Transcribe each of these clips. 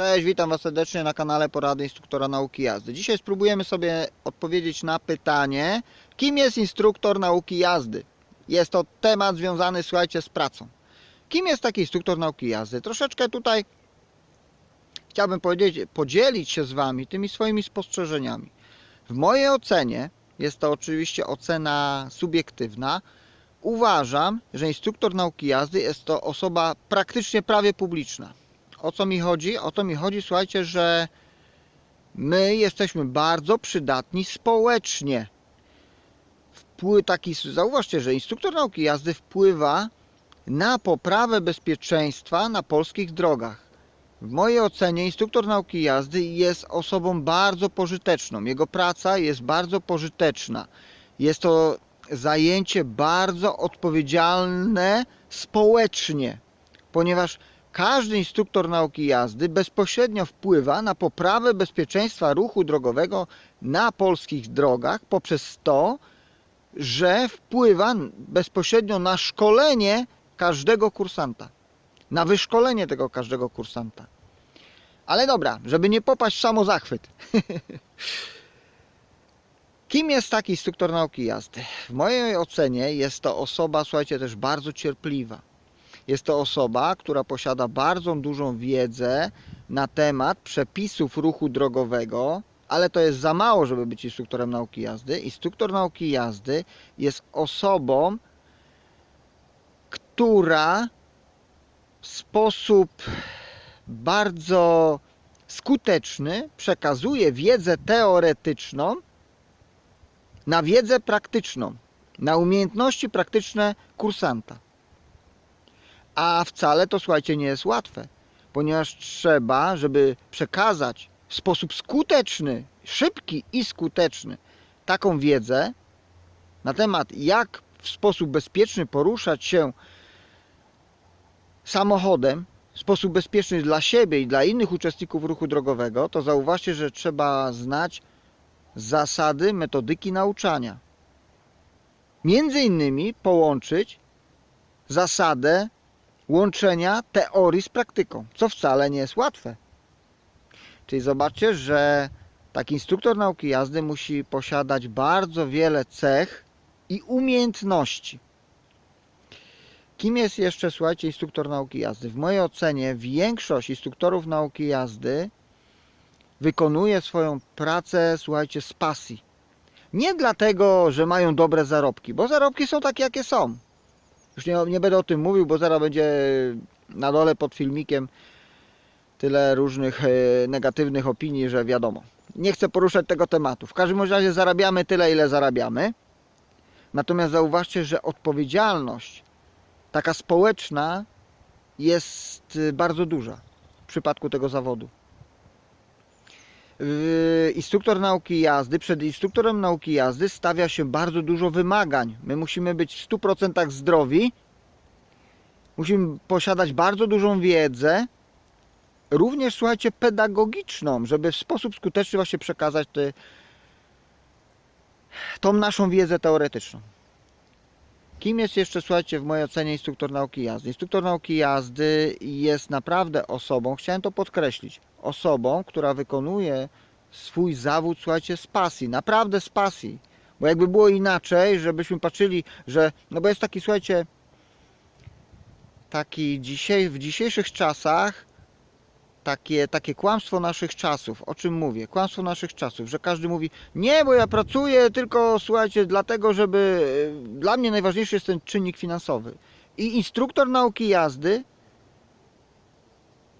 Cześć, witam Was serdecznie na kanale Porady Instruktora Nauki Jazdy. Dzisiaj spróbujemy sobie odpowiedzieć na pytanie, kim jest instruktor nauki jazdy? Jest to temat związany, słuchajcie, z pracą. Kim jest taki instruktor nauki jazdy? Troszeczkę tutaj chciałbym powiedzieć, podzielić się z Wami tymi swoimi spostrzeżeniami. W mojej ocenie, jest to oczywiście ocena subiektywna, uważam, że instruktor nauki jazdy jest to osoba praktycznie prawie publiczna. O co mi chodzi? O to mi chodzi, słuchajcie, że my jesteśmy bardzo przydatni społecznie. Wpływ taki, zauważcie, że instruktor nauki jazdy wpływa na poprawę bezpieczeństwa na polskich drogach. W mojej ocenie instruktor nauki jazdy jest osobą bardzo pożyteczną. Jego praca jest bardzo pożyteczna. Jest to zajęcie bardzo odpowiedzialne społecznie, ponieważ każdy instruktor nauki jazdy bezpośrednio wpływa na poprawę bezpieczeństwa ruchu drogowego na polskich drogach poprzez to, że wpływa bezpośrednio na szkolenie każdego kursanta, na wyszkolenie tego każdego kursanta. Ale dobra, żeby nie popaść w samozachwyt. Kim jest taki instruktor nauki jazdy? W mojej ocenie jest to osoba, słuchajcie, też bardzo cierpliwa. Jest to osoba, która posiada bardzo dużą wiedzę na temat przepisów ruchu drogowego, ale to jest za mało, żeby być instruktorem nauki jazdy. Instruktor nauki jazdy jest osobą, która w sposób bardzo skuteczny przekazuje wiedzę teoretyczną na wiedzę praktyczną, na umiejętności praktyczne kursanta. A wcale to słuchajcie nie jest łatwe, ponieważ trzeba, żeby przekazać w sposób skuteczny, szybki i skuteczny taką wiedzę na temat, jak w sposób bezpieczny poruszać się samochodem, w sposób bezpieczny dla siebie i dla innych uczestników ruchu drogowego, to zauważcie, że trzeba znać zasady metodyki nauczania. Między innymi połączyć zasadę łączenia teorii z praktyką, co wcale nie jest łatwe. Czyli zobaczcie, że taki instruktor nauki jazdy musi posiadać bardzo wiele cech i umiejętności. Kim jest jeszcze, słuchajcie, instruktor nauki jazdy? W mojej ocenie większość instruktorów nauki jazdy wykonuje swoją pracę, słuchajcie, z pasji. Nie dlatego, że mają dobre zarobki, bo zarobki są takie, jakie są. Już nie, nie będę o tym mówił, bo zaraz będzie na dole pod filmikiem tyle różnych e, negatywnych opinii, że wiadomo. Nie chcę poruszać tego tematu. W każdym razie zarabiamy tyle, ile zarabiamy. Natomiast zauważcie, że odpowiedzialność taka społeczna jest y, bardzo duża w przypadku tego zawodu. Yy, Instruktor nauki jazdy, przed instruktorem nauki jazdy stawia się bardzo dużo wymagań. My musimy być w 100% zdrowi, musimy posiadać bardzo dużą wiedzę, również słuchajcie, pedagogiczną, żeby w sposób skuteczny właśnie przekazać te, tą naszą wiedzę teoretyczną. Kim jest jeszcze, słuchajcie, w mojej ocenie instruktor nauki jazdy? Instruktor nauki jazdy jest naprawdę osobą, chciałem to podkreślić, osobą, która wykonuje swój zawód, słuchajcie, z pasji, naprawdę z pasji. Bo jakby było inaczej, żebyśmy patrzyli, że, no bo jest taki, słuchajcie, taki dzisiaj, w dzisiejszych czasach takie, takie kłamstwo naszych czasów. O czym mówię? Kłamstwo naszych czasów, że każdy mówi, nie, bo ja pracuję tylko, słuchajcie, dlatego, żeby. Dla mnie najważniejszy jest ten czynnik finansowy. I instruktor nauki jazdy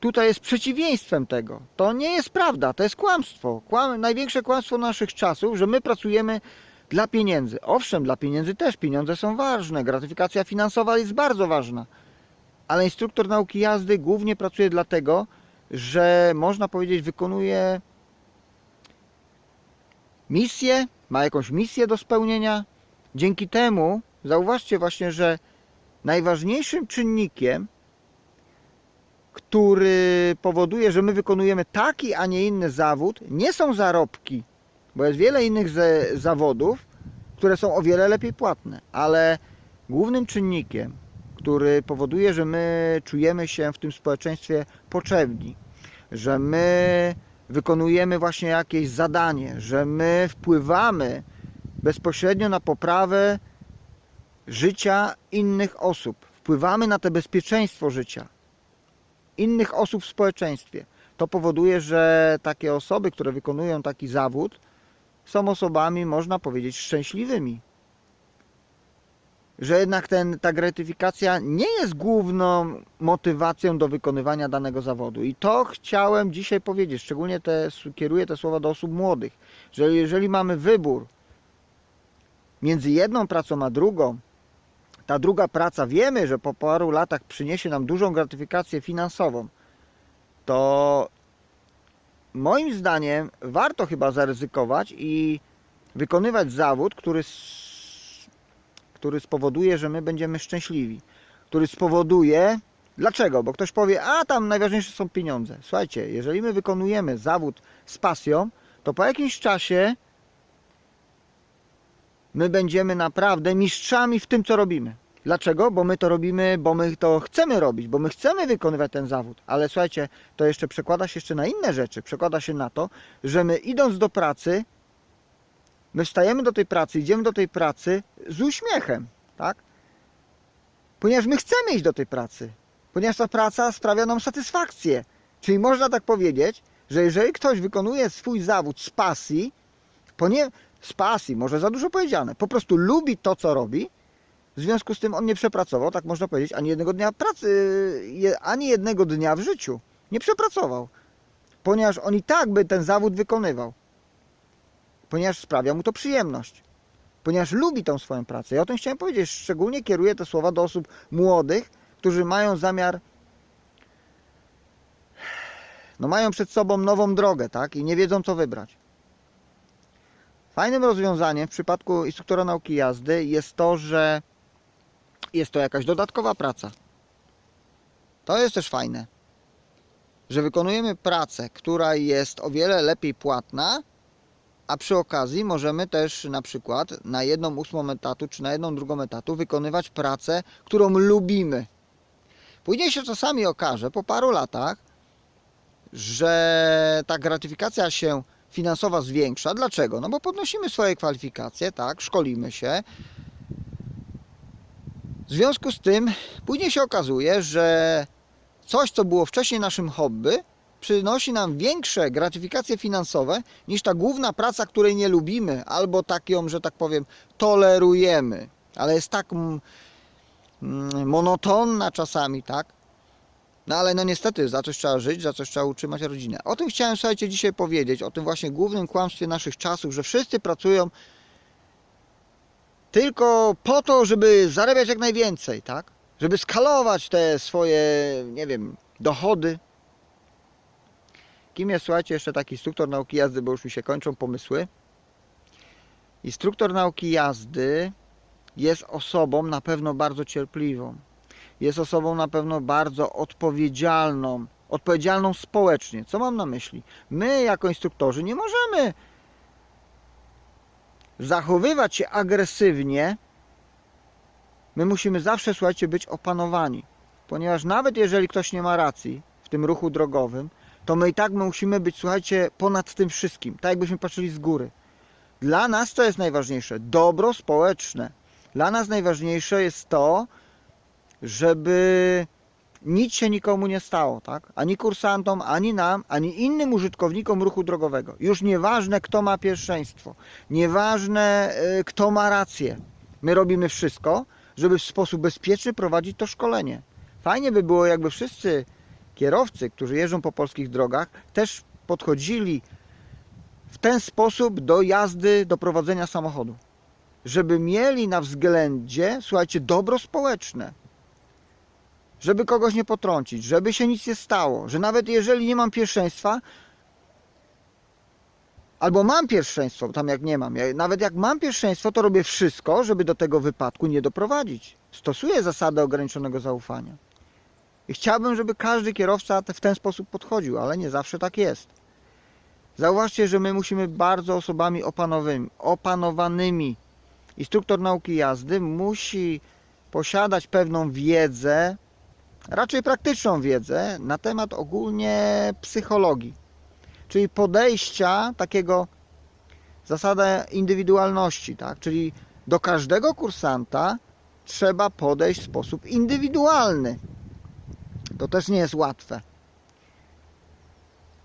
tutaj jest przeciwieństwem tego. To nie jest prawda, to jest kłamstwo. Kłam, największe kłamstwo naszych czasów, że my pracujemy dla pieniędzy. Owszem, dla pieniędzy też pieniądze są ważne, gratyfikacja finansowa jest bardzo ważna. Ale instruktor nauki jazdy głównie pracuje dlatego, że można powiedzieć, wykonuje misję, ma jakąś misję do spełnienia. Dzięki temu zauważcie właśnie, że najważniejszym czynnikiem, który powoduje, że my wykonujemy taki, a nie inny zawód, nie są zarobki, bo jest wiele innych zawodów, które są o wiele lepiej płatne, ale głównym czynnikiem, który powoduje, że my czujemy się w tym społeczeństwie potrzebni, że my wykonujemy właśnie jakieś zadanie, że my wpływamy bezpośrednio na poprawę życia innych osób, wpływamy na to bezpieczeństwo życia innych osób w społeczeństwie. To powoduje, że takie osoby, które wykonują taki zawód, są osobami, można powiedzieć, szczęśliwymi. Że jednak ten, ta gratyfikacja nie jest główną motywacją do wykonywania danego zawodu. I to chciałem dzisiaj powiedzieć. Szczególnie te, kieruję te słowa do osób młodych, że jeżeli mamy wybór między jedną pracą a drugą, ta druga praca wiemy, że po paru latach przyniesie nam dużą gratyfikację finansową, to moim zdaniem warto chyba zaryzykować i wykonywać zawód, który, który spowoduje, że my będziemy szczęśliwi. Który spowoduje. Dlaczego? Bo ktoś powie, a tam najważniejsze są pieniądze. Słuchajcie, jeżeli my wykonujemy zawód z pasją, to po jakimś czasie my będziemy naprawdę mistrzami w tym, co robimy. Dlaczego? Bo my to robimy, bo my to chcemy robić, bo my chcemy wykonywać ten zawód. Ale słuchajcie, to jeszcze przekłada się jeszcze na inne rzeczy. Przekłada się na to, że my idąc do pracy, my wstajemy do tej pracy, idziemy do tej pracy z uśmiechem, tak? Ponieważ my chcemy iść do tej pracy. Ponieważ ta praca sprawia nam satysfakcję. Czyli można tak powiedzieć, że jeżeli ktoś wykonuje swój zawód z pasji, ponie, z pasji, może za dużo powiedziane, po prostu lubi to, co robi, w związku z tym on nie przepracował, tak można powiedzieć, ani jednego dnia pracy, je- ani jednego dnia w życiu. Nie przepracował. Ponieważ on i tak by ten zawód wykonywał. Ponieważ sprawia mu to przyjemność. Ponieważ lubi tą swoją pracę. Ja o tym chciałem powiedzieć. Szczególnie kieruję te słowa do osób młodych, którzy mają zamiar no mają przed sobą nową drogę, tak? I nie wiedzą co wybrać. Fajnym rozwiązaniem w przypadku instruktora nauki jazdy jest to, że jest to jakaś dodatkowa praca. To jest też fajne, że wykonujemy pracę, która jest o wiele lepiej płatna, a przy okazji możemy też na przykład na jedną ósmą etatu czy na jedną drugą etatu wykonywać pracę, którą lubimy. Później się czasami okaże po paru latach, że ta gratyfikacja się finansowa zwiększa. Dlaczego? No bo podnosimy swoje kwalifikacje, tak, szkolimy się. W związku z tym później się okazuje, że coś, co było wcześniej naszym hobby, przynosi nam większe gratyfikacje finansowe niż ta główna praca, której nie lubimy, albo tak ją, że tak powiem, tolerujemy. Ale jest tak mm, mm, monotonna czasami, tak? No ale no niestety, za coś trzeba żyć, za coś trzeba utrzymać rodzinę. O tym chciałem, słuchajcie, dzisiaj powiedzieć, o tym właśnie głównym kłamstwie naszych czasów, że wszyscy pracują tylko po to, żeby zarabiać jak najwięcej, tak? Żeby skalować te swoje, nie wiem, dochody. Kim jest, słuchajcie, jeszcze taki instruktor nauki jazdy, bo już mi się kończą pomysły. Instruktor nauki jazdy jest osobą na pewno bardzo cierpliwą jest osobą na pewno bardzo odpowiedzialną, odpowiedzialną społecznie. Co mam na myśli? My, jako instruktorzy, nie możemy zachowywać się agresywnie. My musimy zawsze, słuchajcie, być opanowani, ponieważ nawet jeżeli ktoś nie ma racji w tym ruchu drogowym, to my i tak musimy być, słuchajcie, ponad tym wszystkim, tak jakbyśmy patrzyli z góry. Dla nas to jest najważniejsze, dobro społeczne. Dla nas najważniejsze jest to, żeby nic się nikomu nie stało, tak? Ani kursantom, ani nam, ani innym użytkownikom ruchu drogowego. Już nieważne, kto ma pierwszeństwo, nieważne, y, kto ma rację. My robimy wszystko, żeby w sposób bezpieczny prowadzić to szkolenie. Fajnie by było, jakby wszyscy kierowcy, którzy jeżdżą po polskich drogach, też podchodzili w ten sposób do jazdy, do prowadzenia samochodu. Żeby mieli na względzie, słuchajcie, dobro społeczne żeby kogoś nie potrącić, żeby się nic nie stało, że nawet jeżeli nie mam pierwszeństwa, albo mam pierwszeństwo, tam jak nie mam, ja, nawet jak mam pierwszeństwo, to robię wszystko, żeby do tego wypadku nie doprowadzić. Stosuję zasadę ograniczonego zaufania. I chciałbym, żeby każdy kierowca w ten sposób podchodził, ale nie zawsze tak jest. Zauważcie, że my musimy bardzo osobami opanowanymi. Instruktor nauki jazdy musi posiadać pewną wiedzę, raczej praktyczną wiedzę na temat ogólnie psychologii, czyli podejścia takiego zasada indywidualności, tak? Czyli do każdego kursanta trzeba podejść w sposób indywidualny. To też nie jest łatwe,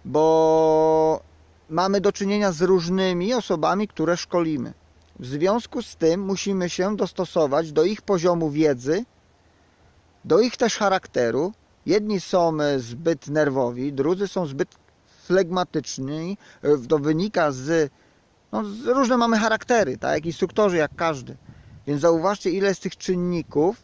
bo mamy do czynienia z różnymi osobami, które szkolimy. W związku z tym musimy się dostosować do ich poziomu wiedzy, do ich też charakteru. Jedni są e, zbyt nerwowi, drudzy są zbyt flegmatyczni. E, To wynika z, no, z różne mamy charaktery, tak jak instruktorzy, jak każdy. Więc zauważcie, ile jest tych czynników.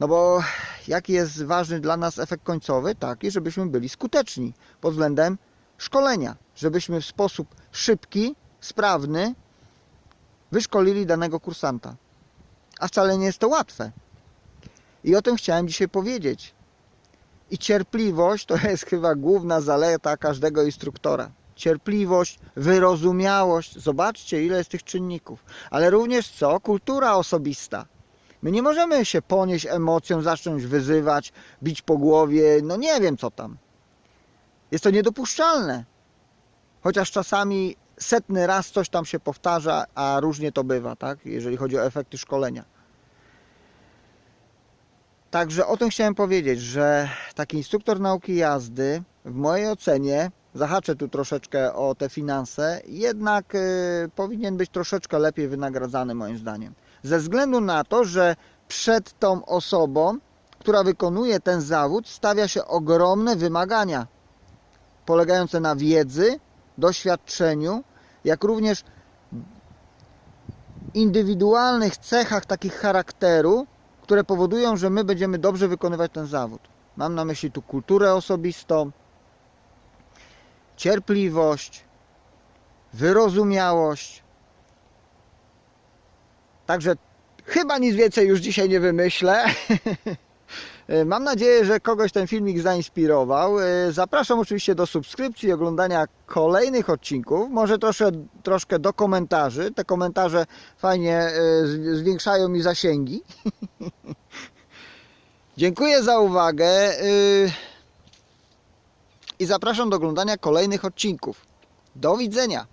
No bo jaki jest ważny dla nas efekt końcowy? Taki, żebyśmy byli skuteczni pod względem szkolenia, żebyśmy w sposób szybki, sprawny wyszkolili danego kursanta. A wcale nie jest to łatwe. I o tym chciałem dzisiaj powiedzieć. I cierpliwość to jest chyba główna zaleta każdego instruktora. Cierpliwość, wyrozumiałość. Zobaczcie, ile jest tych czynników. Ale również co? Kultura osobista. My nie możemy się ponieść emocją, zacząć wyzywać, bić po głowie, no nie wiem co tam. Jest to niedopuszczalne. Chociaż czasami setny raz coś tam się powtarza, a różnie to bywa, tak? Jeżeli chodzi o efekty szkolenia. Także o tym chciałem powiedzieć, że taki instruktor nauki jazdy, w mojej ocenie, zahaczę tu troszeczkę o te finanse, jednak y, powinien być troszeczkę lepiej wynagradzany, moim zdaniem. Ze względu na to, że przed tą osobą, która wykonuje ten zawód, stawia się ogromne wymagania polegające na wiedzy, doświadczeniu, jak również indywidualnych cechach takich charakteru, które powodują, że my będziemy dobrze wykonywać ten zawód. Mam na myśli tu kulturę osobistą, cierpliwość, wyrozumiałość. Także chyba nic więcej już dzisiaj nie wymyślę. Mam nadzieję, że kogoś ten filmik zainspirował. Zapraszam oczywiście do subskrypcji i oglądania kolejnych odcinków. Może troszkę, troszkę do komentarzy. Te komentarze fajnie e, zwiększają mi zasięgi. Dziękuję za uwagę y, i zapraszam do oglądania kolejnych odcinków. Do widzenia.